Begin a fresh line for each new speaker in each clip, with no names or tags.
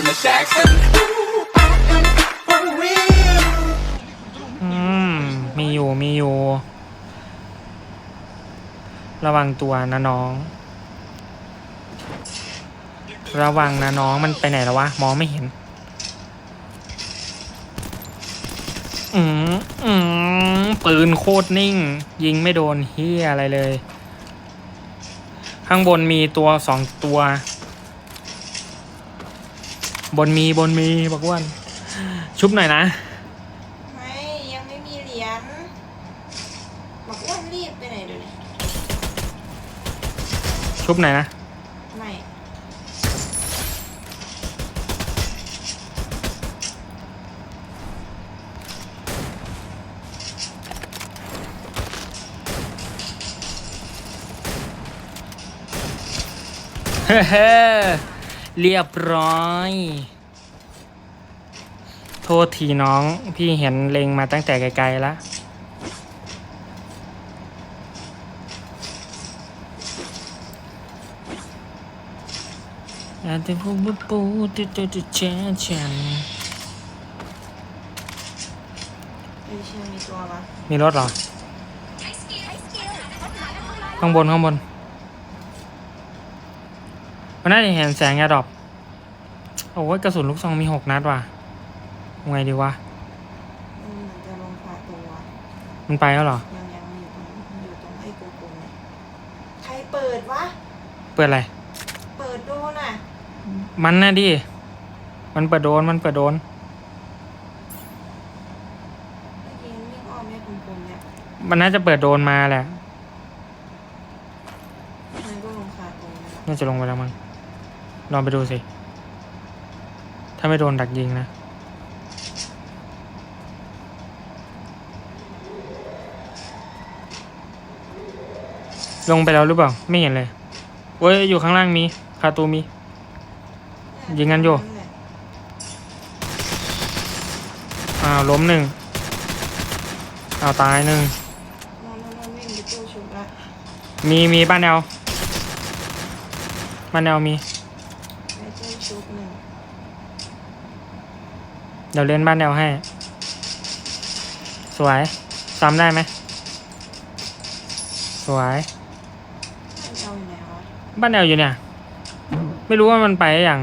Irma Jackson. For real.
อืม มีอยู่ มีอยู่ ระวังตัวนะน้อง ระวังนะน้องมันไปไหนแล้ววะ มองไม่เห็น อืมอืมปืนโคตรนิ่ง ยิงไม่โดนเฮียอะไรเลย ข้างบนมีตัวสองตัว บนมีบนมีบอกว่าชุบหน่อยนะ
ไม่ยังไม่มีเหรียญบอกอ้วนรีบไปไหนเดี๋ยวนี้
ชุบหน่อยนะ
ไม่
เฮ้ เรียบร้อย โทษทีน้อง พี่เห็นเล็งมาตั้งแต่ไกลๆแล้วอาจจะพูดว่าปูติดตัวจะแช่ฉัน
เชียมีตัวปะ
มีรถเหรอ ข้างบน ข้างบน มันน่าจะเห็นแสงยาดอกโอ้ยกระสุนลูกซองมีหกนัดว่ะทำไงดีวะ
มันเหมือนจะลงคาตัว
มันไปแล้วเหรอ
ยังยังอยู่ตรงอยู่ตรงไอ้โกโก้เนี่ยใครเปิดวะ
เปิดอะไร
เปิดโดนอะ
มันน่ะดิ มันเปิดโดน มันเปิดโดน
เมื่อกี้วิ่งอ้อมเนี่ยกลมๆเนี่ย
มันน่าจะเปิดโดนมาแหละ
มันก็ลงคาตัวนะ
น่าจะลงไปแล้วมั้ง ลองไปดูสิ ถ้าไม่โดนดักยิงนะ ลงไปแล้วหรือเปล่า ไม่เห็นเลยเว้ย อยู่ข้างล่างมี คาตูมี ยิงกันอยู่ อ้าว ล้มหนึ่งอ้าว ตายหนึ่ง
นอนนอนนอนวิ่งไปตู้ชุบละ
มี มีบ้านแนวบ้านแนวมี
ชุบหนึ่ง
เดี๋ยวเล่นบ้านแนวให้ สวย ซ้ำได้ไหม สวย
มันเอาอยู่ไหนวะ
บ้านแนวอยู่เนี่ย ไม่รู้ว่ามันไปอย่าง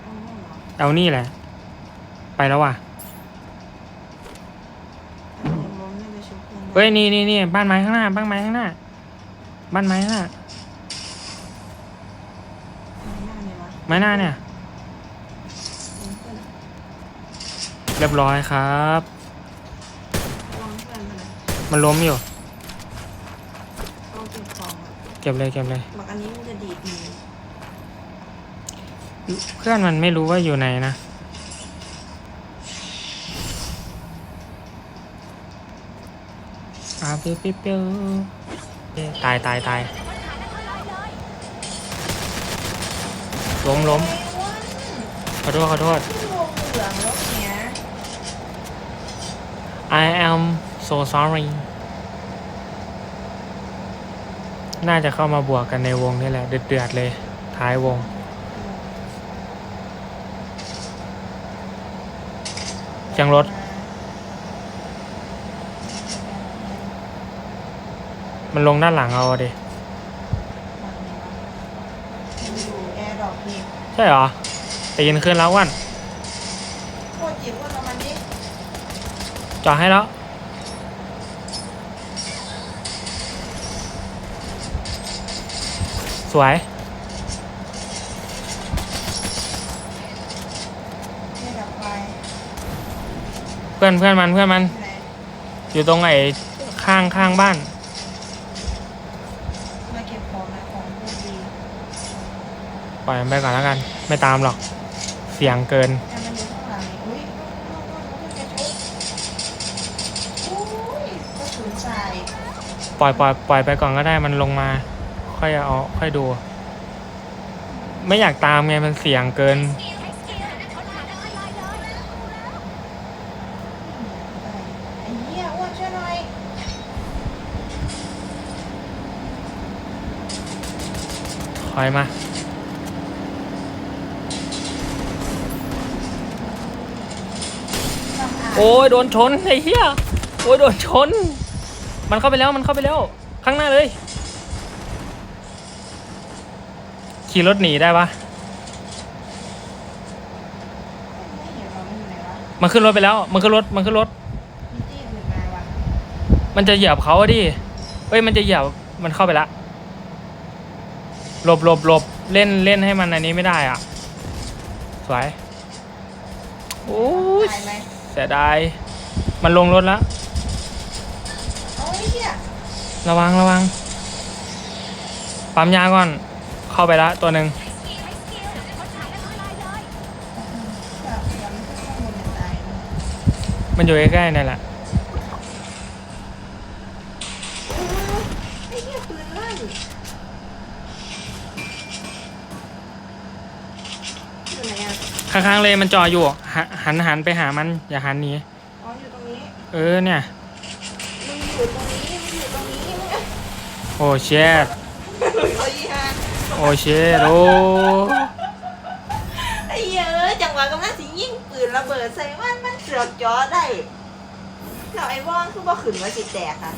เอาห้องเหรอ
เอานี่แหละ ไปแล้วว่ะ
เอายังล้มไม่ไปชุบเพื่อนได้
เฮ้ย นี่นี่นี่บ้านไม้ข้างหน้า บ้านไม้ข้างหน้า บ้านไม้ข้างหน้า
ไม่น่าเลยวะ
ไม้หน้าเนี่ย
เรี
ยบร้อยครับ
มันล้
มอยู่
เก็บองอะ
เก็บเลยเก็บเลย
บอกอันนี้มันจะดีดมือ
เพื่อนมันไม่รู้ว่าอยู่ไหนนะอาเปียวเปียวเปียวตายตายตาย ล้มล้มขอโทษขอโทษ
เหลืองรถเนี้ย
I am so sorry น่าจะเข้ามาบวกกันในวงนี่แหละ เดือดๆเลย ท้ายวงเสียงรถ มันลงด้านหลังเอาดิ
นอยู่แอร์ดรอปนี่
ใช่เหรอแต่ยินขึ้นแล้ววัน
โคตรจิ๋วว่าประมาณนี้
จอดให้แล้ว สวย
ไม่ดับไฟ
เพื่อนเพื่อนมันเพื่อนมัน
ที่ไหน
อยู่ตรงไอ้ข้างข้างบ้าน
มาเก็บของนะของพวกดี
ปล่อยมันไปก่อนแล้วกัน ไม่ตามหรอก เสียงเกิน ปล่อยปล่อยปล่อยไปก่อนก็ได้มันลงมา ค่อยเอาค่อยดู ไม่อยากตามไงมันเสียงเกิน
ไอ้เหี้ยอ้วนช่อย
มา โอ้ยโดนชนไอ้เหี้ยโอ้ยโดนชน มันเข้าไปแล้วมันเข้าไปแล้ว ข้างหน้าเลย ขี่รถหนีได้ปะ
ไม่เห็นว่ามันอยู่ไหนวะ
มันขึ้นรถไปแล้ว มันขึ้นรถมันขึ้นรถ
มีที่อื่นมาวะ
มันจะเหยียบเขาอะดิเอ้ยมันจะเหยียบมันเข้าไปละหลบหลบหลบเล่นเล่นให้มันอันนี้ไม่ได้อะ สวย โอ้ย
ตายไหม
สียดาย มันลงรถแล้ว
โอ้ยเหี้ย
ระวังระวัง ปั๊มยาก่อน เข้าไปละตัวหนึ่ง
แบบเดี๋ยวมันขึ้นข้างบนจะตาย
มันอยู่ใกล้ๆนี่แหละ
เออไอ้เหี้ยปืนลั่นอยู่ไหนอะ
ข้างๆเลยมันจออยู่หนหันหันไปหามัน อย่าหันหนี
อ๋ออยู่ตรงนี้
เออเนี่ย
มึงอยู่ตรงนี้มึงอยู่ตรงนี้มึง
โอ้เชด
โอ้ยฮะ
โอ้เชดโอ้
ไอ้เหี้ยเอ้ยจังหวะกำลังสิยิงปืนระเบิดใส่มันมันเสือกจ่อได้แล้วไอ้ว่องคือบ่ขึ้นว่าสิแตกค่ะ